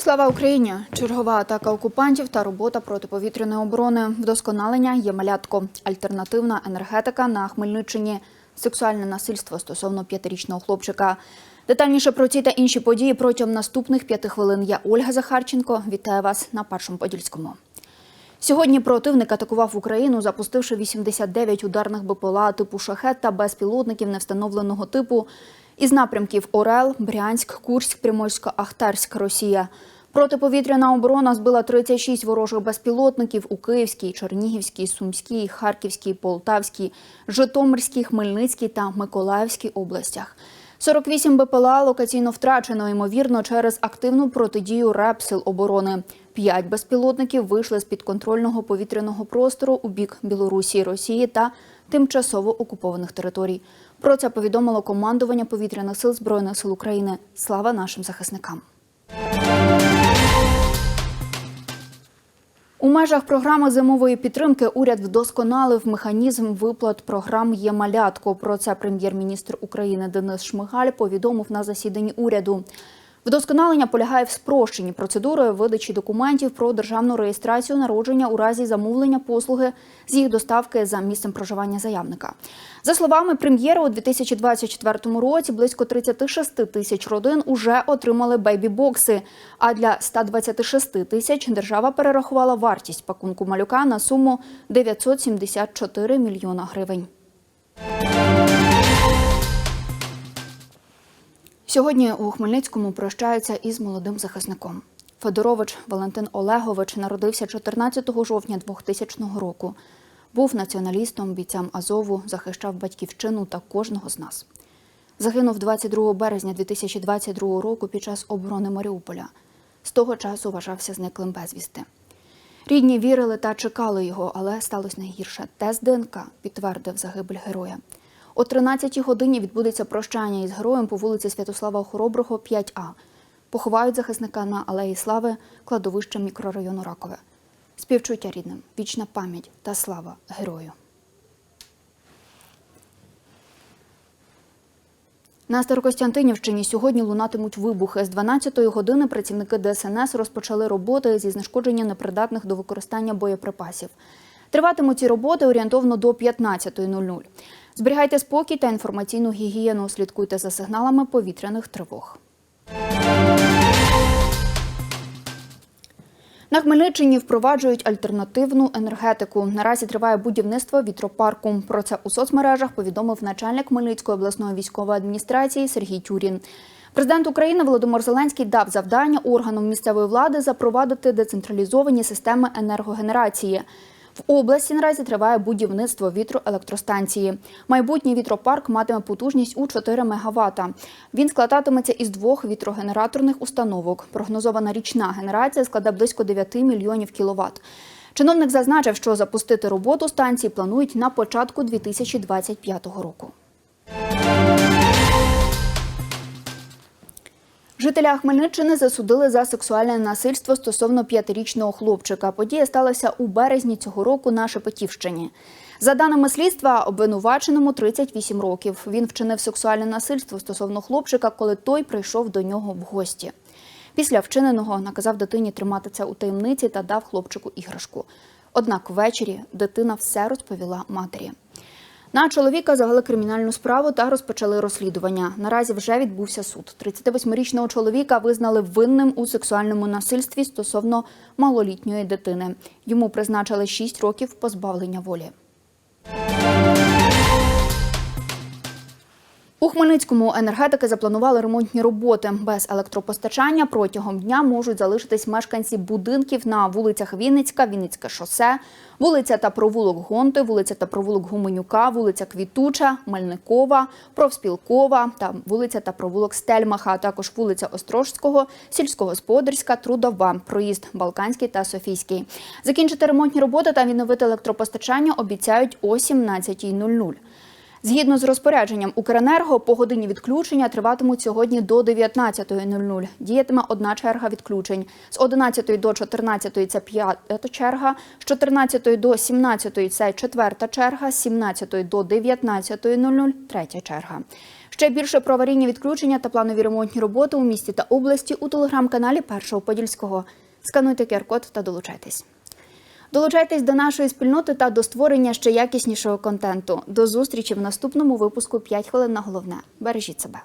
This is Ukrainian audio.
Слава Україні! Чергова атака окупантів та робота протиповітряної оборони. Вдосконалення є малятко. Альтернативна енергетика на Хмельниччині. Сексуальне насильство стосовно п'ятирічного хлопчика. Детальніше про ці та інші події протягом наступних п'яти хвилин. Я Ольга Захарченко. Вітаю вас на першому подільському. Сьогодні противник атакував Україну, запустивши 89 ударних БПЛА типу шахет та безпілотників невстановленого типу із напрямків Орел, Брянськ, Курськ, Приморська, Ахтарськ, Росія. Протиповітряна оборона збила 36 ворожих безпілотників у Київській, Чернігівській, Сумській, Харківській, Полтавській, Житомирській, Хмельницькій та Миколаївській областях. 48 БПЛА локаційно втрачено, ймовірно, через активну протидію РЕП Сил оборони. П'ять безпілотників вийшли з підконтрольного повітряного простору у бік Білорусі, Росії та тимчасово окупованих територій. Про це повідомило командування повітряних сил Збройних сил України. Слава нашим захисникам. У межах програми зимової підтримки уряд вдосконалив механізм виплат програм «Є малятко». Про це прем'єр-міністр України Денис Шмигаль повідомив на засіданні уряду. Вдосконалення полягає в спрощенні процедури видачі документів про державну реєстрацію народження у разі замовлення послуги з їх доставки за місцем проживання заявника. За словами прем'єра, у 2024 році близько 36 тисяч родин уже отримали бейбі-бокси. А для 126 тисяч держава перерахувала вартість пакунку малюка на суму 974 мільйона гривень. Сьогодні у Хмельницькому прощаються із молодим захисником. Федорович Валентин Олегович народився 14 жовтня 2000 року. Був націоналістом, бійцем Азову, захищав батьківщину та кожного з нас. Загинув 22 березня 2022 року під час оборони Маріуполя. З того часу вважався зниклим безвісти. Рідні вірили та чекали його, але сталося найгірше. Тест ДНК підтвердив загибель героя. О 13-й годині відбудеться прощання із героєм по вулиці Святослава Хороброго, 5А. Поховають захисника на Алеї Слави, кладовище мікрорайону Ракове. Співчуття рідним, вічна пам'ять та слава герою. На Старокостянтинівщині сьогодні лунатимуть вибухи. З 12-ї години працівники ДСНС розпочали роботи зі знешкодження непридатних до використання боєприпасів. Триватимуть ці роботи орієнтовно до 15.00. Зберігайте спокій та інформаційну гігієну. Слідкуйте за сигналами повітряних тривог. На Хмельниччині впроваджують альтернативну енергетику. Наразі триває будівництво вітропарку. Про це у соцмережах повідомив начальник Хмельницької обласної військової адміністрації Сергій Тюрін. Президент України Володимир Зеленський дав завдання органам місцевої влади запровадити децентралізовані системи енергогенерації. В області наразі триває будівництво вітроелектростанції. Майбутній вітропарк матиме потужність у 4 МВт. Він складатиметься із двох вітрогенераторних установок. Прогнозована річна генерація складе близько 9 мільйонів кіловат. Чиновник зазначив, що запустити роботу станції планують на початку 2025 року. Жителя Хмельниччини засудили за сексуальне насильство стосовно п'ятирічного хлопчика. Подія сталася у березні цього року на Шепетівщині. За даними слідства, обвинуваченому 38 років. Він вчинив сексуальне насильство стосовно хлопчика, коли той прийшов до нього в гості. Після вчиненого наказав дитині тримати це у таємниці та дав хлопчику іграшку. Однак ввечері дитина все розповіла матері. На чоловіка завели кримінальну справу та розпочали розслідування. Наразі вже відбувся суд. 38-річного чоловіка визнали винним у сексуальному насильстві стосовно малолітньої дитини. Йому призначили 6 років позбавлення волі. У Хмельницькому енергетики запланували ремонтні роботи. Без електропостачання протягом дня можуть залишитись мешканці будинків на вулицях Вінницька, Вінницьке шосе, вулиця та провулок Гонти, вулиця та провулок Гуменюка, вулиця Квітуча, Мельникова, Профспілкова та вулиця та провулок Стельмаха, а також вулиця Острожського, сільськогосподарська, Трудова, проїзд Балканський та Софійський. Закінчити ремонтні роботи та відновити електропостачання обіцяють о 17.00. Згідно з розпорядженням Укренерго, по годині відключення триватимуть сьогодні до 19.00. Діятиме одна черга відключень. З 11 до 14 – це п'ята черга, з 14 до 17 – це четверта черга, з 17 до 19.00 – третя черга. Ще більше про аварійні відключення та планові ремонтні роботи у місті та області у телеграм-каналі Першого Подільського. Скануйте QR-код та долучайтесь. Долучайтесь до нашої спільноти та до створення ще якіснішого контенту. До зустрічі в наступному випуску «5 хвилин на головне. Бережіть себе.